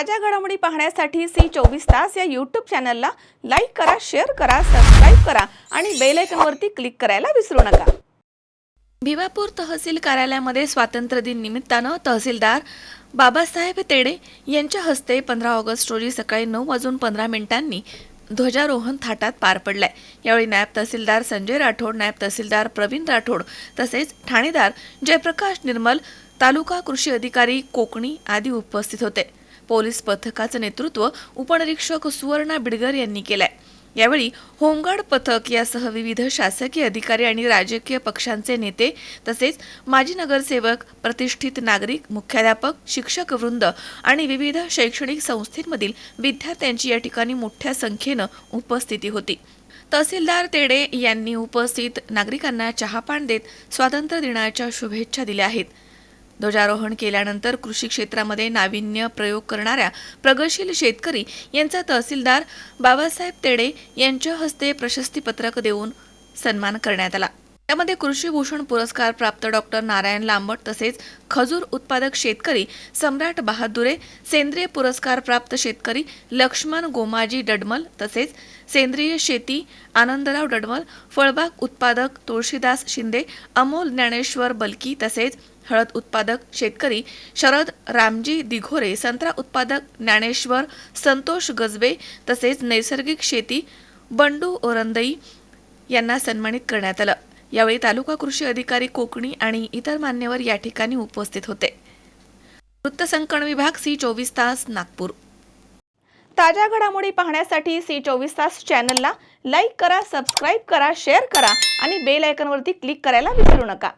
ताज्या घडामोडी पाहण्यासाठी सी चोवीस तास या यूट्यूब चॅनलला लाईक करा शेअर करा सबस्क्राईब करा आणि बेलायकनवरती क्लिक करायला विसरू नका. भिवापूर तहसील कार्यालयामध्ये स्वातंत्र्य दिन निमित्तानं तहसीलदार बाबासाहेब तेडे यांच्या हस्ते पंधरा ऑगस्ट रोजी सकाळी नऊ वाजून पंधरा मिनिटांनी ध्वजारोहण थाटात पार पडलाय. यावेळी नायब तहसीलदार संजय राठोड नायब तहसीलदार प्रवीण राठोड तसेच ठाणेदार जयप्रकाश निर्मल तालुका कृषी अधिकारी कोकणी आदी उपस्थित होते. पोलीस पथकाचं नेतृत्व उपनिरीक्षक सुवर्णा बिडगर यांनी केलंय. यावेळी होमगार्ड पथक यासह विविध शासकीय अधिकारी आणि राजकीय पक्षांचे नेते तसेच माजी नगरसेवक प्रतिष्ठित नागरिक मुख्याध्यापक शिक्षक वृंद आणि विविध शैक्षणिक संस्थेमधील विद्यार्थ्यांची या ठिकाणी मोठ्या संख्येनं उपस्थिती होती. तहसीलदार तेडे यांनी उपस्थित नागरिकांना चहापान देत स्वातंत्र्य दिनाच्या शुभेच्छा दिल्या आहेत. ध्वजारोहण केल्यानंतर कृषी क्षेत्रामध्ये नाविन्य प्रयोग करणाऱ्या प्रगतशील शेतकरी यांचा तहसीलदार बाबासाहेब तेडे यांच्या हस्ते प्रशस्तीपत्रक देऊन सन्मान करण्यात आला. त्यामध्ये कृषीभूषण पुरस्कार प्राप्त डॉक्टर नारायण लांबट तसेच खजूर उत्पादक शेतकरी सम्राट बहादुरे सेंद्रिय पुरस्कार प्राप्त शेतकरी लक्ष्मण गोमाजी डडमल तसेच सेंद्रिय शेती आनंदराव डडमल फळबाग उत्पादक तुळशीदास शिंदे अमोल ज्ञानेश्वर बलकी तसेच हळद उत्पादक शेतकरी शरद रामजी दिघोरे संत्रा उत्पादक ज्ञानेश्वर संतोष गजबे तसेच नैसर्गिक शेती बंडू ओरंदई यांना सन्मानित करण्यात आलं. यावेळी तालुका कृषी अधिकारी कोकणी आणि इतर मान्यवर या ठिकाणी उपस्थित होते. वृत्तसंकलन विभाग सी चोवीस तास नागपूर. ताज्या घडामोडी पाहण्यासाठी सी चोवीस तास चॅनलला लाईक करा सबस्क्राईब करा शेअर करा आणि बेल आयकनवरती क्लिक करायला विसरू नका.